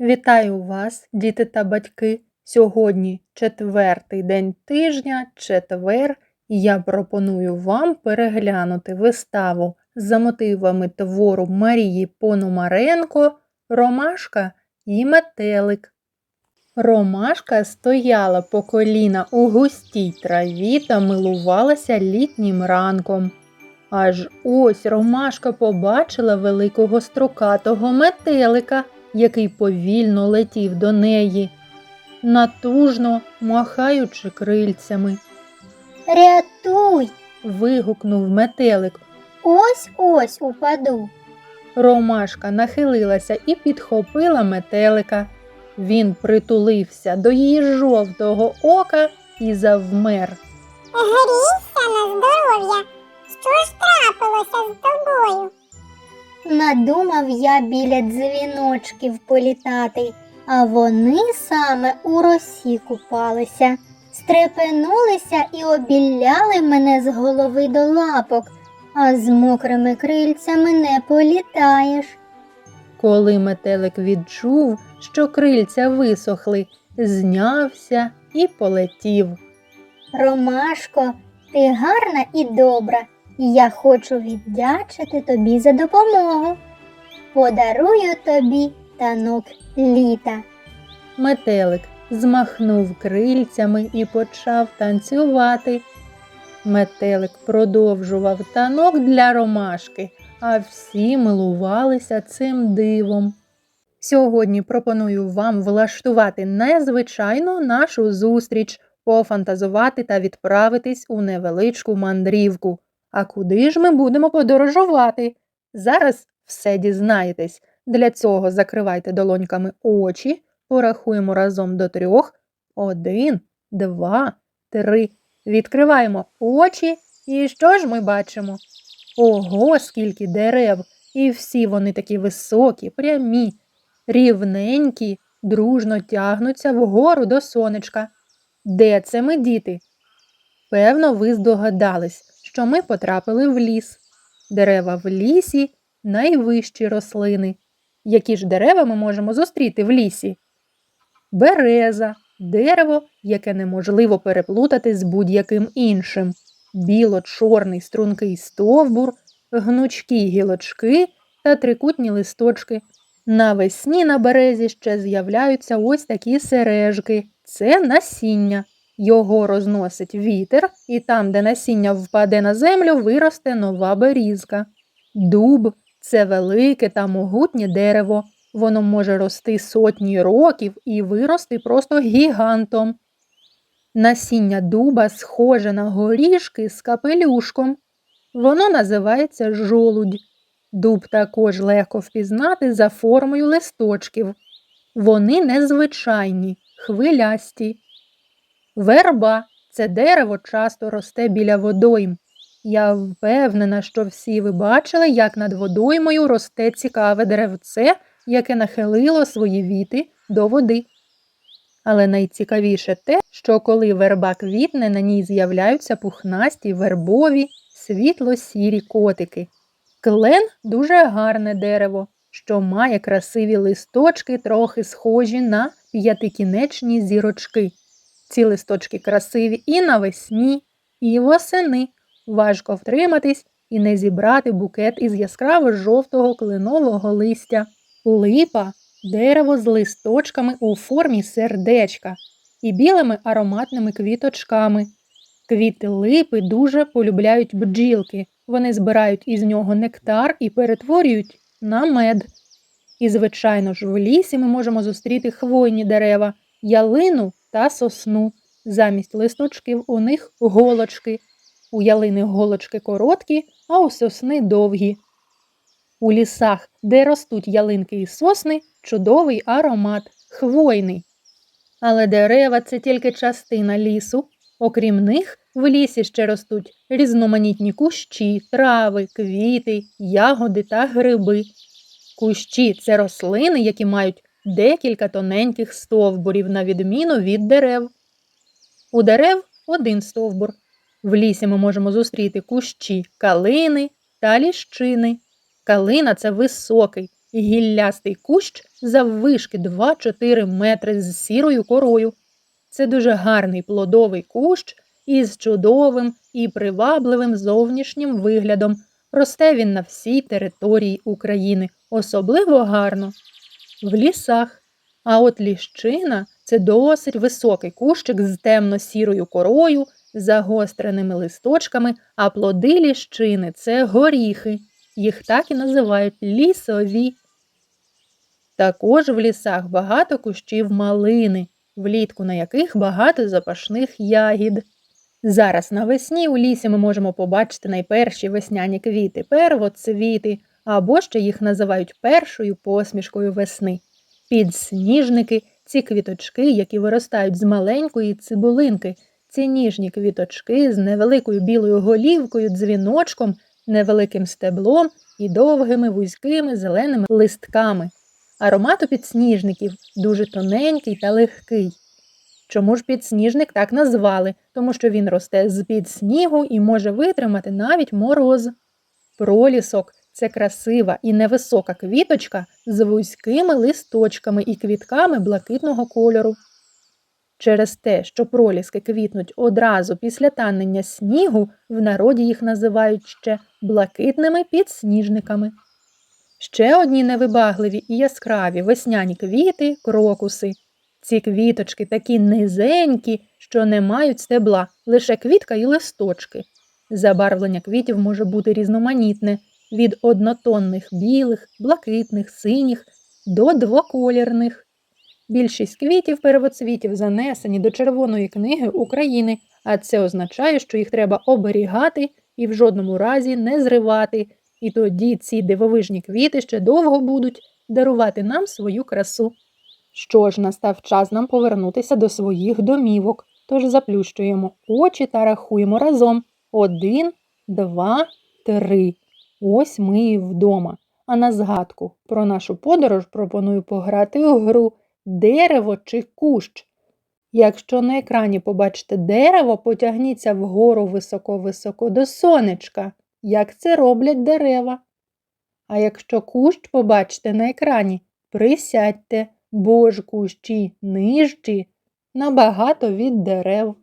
Вітаю вас, діти та батьки. Сьогодні четвертий день тижня, четвер, і я пропоную вам переглянути виставу за мотивами твору Марії Пономаренко Ромашка і метелик. Ромашка стояла по коліна у густій траві та милувалася літнім ранком. Аж ось Ромашка побачила великого строкатого метелика, який повільно летів до неї, натужно махаючи крильцями. Рятуй, Вигукнув метелик. ось ось упаду. Ромашка нахилилася і підхопила метелика. Він притулився до її жовтого ока і завмер. Грійся на здоров'я. Що ж трапилося з тобою? Надумав я біля дзвіночків політати, а вони саме у росі купалися, стрепенулися і обіляли мене з голови до лапок, а з мокрими крильцями не політаєш. Коли метелик відчув, що крильця висохли, знявся і полетів. Ромашко, ти гарна і добра, і я хочу віддячити тобі за допомогу. Подарую тобі танок літа. Метелик змахнув крильцями і почав танцювати. Метелик продовжував танок для ромашки, а всі милувалися цим дивом. Сьогодні пропоную вам влаштувати незвичайну нашу зустріч, пофантазувати та відправитись у невеличку мандрівку. А куди ж ми будемо подорожувати? Зараз все дізнаєтесь. Для цього закривайте долоньками очі, порахуємо разом до трьох. Один, два, три. Відкриваємо очі. І що ж ми бачимо? Ого, скільки дерев! І всі вони такі високі, прямі, рівненькі, дружно тягнуться вгору до сонечка. Де це ми, діти? Певно, ви здогадались, що ми потрапили в ліс. Дерева в лісі найвищі рослини. Які ж дерева ми можемо зустріти в лісі? Береза дерево, яке неможливо переплутати з будь-яким іншим. Біло-чорний стрункий стовбур, гнучкі гілочки та трикутні листочки. Навесні на березі ще з'являються ось такі сережки. Це насіння. Його розносить вітер, і там, де насіння впаде на землю, виросте нова берізка. Дуб це велике та могутнє дерево. Воно може рости сотні років і вирости просто гігантом. Насіння дуба схоже на горішки з капелюшком. Воно називається жолудь. Дуб також легко впізнати за формою листочків. Вони незвичайні, хвилясті. Верба це дерево часто росте біля водойм. Я впевнена, що всі ви бачили, як над водоймою росте цікаве деревце, яке нахилило свої віти до води. Але найцікавіше те, що коли верба квітне, на ній з'являються пухнасті вербові, світло-сірі котики. Клен дуже гарне дерево, що має красиві листочки, трохи схожі на п'ятикінечні зірочки. Ці листочки красиві і навесні, і восени. Важко втриматись і не зібрати букет із яскраво жовтого кленового листя. Липа дерево з листочками у формі сердечка і білими ароматними квіточками. Квіти липи дуже полюбляють бджілки. Вони збирають із нього нектар і перетворюють на мед. І, звичайно ж, в лісі ми можемо зустріти хвойні дерева, ялину та сосну. Замість листочків у них голочки. У ялини голочки короткі, а у сосни довгі. У лісах, де ростуть ялинки і сосни, чудовий аромат, хвойний. Але дерева це тільки частина лісу. Окрім них, в лісі ще ростуть різноманітні кущі, трави, квіти, ягоди та гриби. Кущі це рослини, які мають декілька тоненьких стовбурів, на відміну від дерев. У дерев один стовбур. В лісі ми можемо зустріти кущі калини та ліщини. Калина це високий, гіллястий кущ заввишки 2-4 метри з сірою корою. Це дуже гарний плодовий кущ із чудовим і привабливим зовнішнім виглядом. Росте він на всій території України, особливо гарно в лісах. А от ліщина це досить високий кущик з темно-сірою корою, загостреними листочками, а плоди ліщини це горіхи. Їх так і називають лісові. Також в лісах багато кущів малини, влітку на яких багато запашних ягід. Зараз навесні у лісі ми можемо побачити найперші весняні квіти, первоцвіти, або ще їх називають першою посмішкою весни. Підсніжники ці квіточки, які виростають з маленької цибулинки, ці ніжні квіточки з невеликою білою голівкою, дзвіночком, невеликим стеблом і довгими вузькими зеленими листками. Аромат у підсніжників дуже тоненький та легкий. Чому ж підсніжник так назвали? Тому що він росте з-під снігу і може витримати навіть мороз. Пролісок це красива і невисока квіточка з вузькими листочками і квітками блакитного кольору. Через те, що проліски квітнуть одразу після танення снігу, в народі їх називають ще блакитними підсніжниками. Ще одні невибагливі і яскраві весняні квіти крокуси. Ці квіточки такі низенькі, що не мають стебла, лише квітка і листочки. Забарвлення квітів може бути різноманітне від однотонних білих, блакитних, синіх до двоколірних. Більшість квітів первоцвітів занесені до Червоної книги України, а це означає, що їх треба оберігати і в жодному разі не зривати. І тоді ці дивовижні квіти ще довго будуть дарувати нам свою красу. Що ж, настав час нам повернутися до своїх домівок, тож заплющуємо очі та рахуємо разом. Один, два, три. Ось ми і вдома. А на згадку про нашу подорож пропоную пограти у гру дерево чи кущ. Якщо на екрані побачите дерево, потягніться вгору високо-високо до сонечка, як це роблять дерева. А якщо кущ побачите на екрані, присядьте, бо ж кущі нижчі набагато від дерев.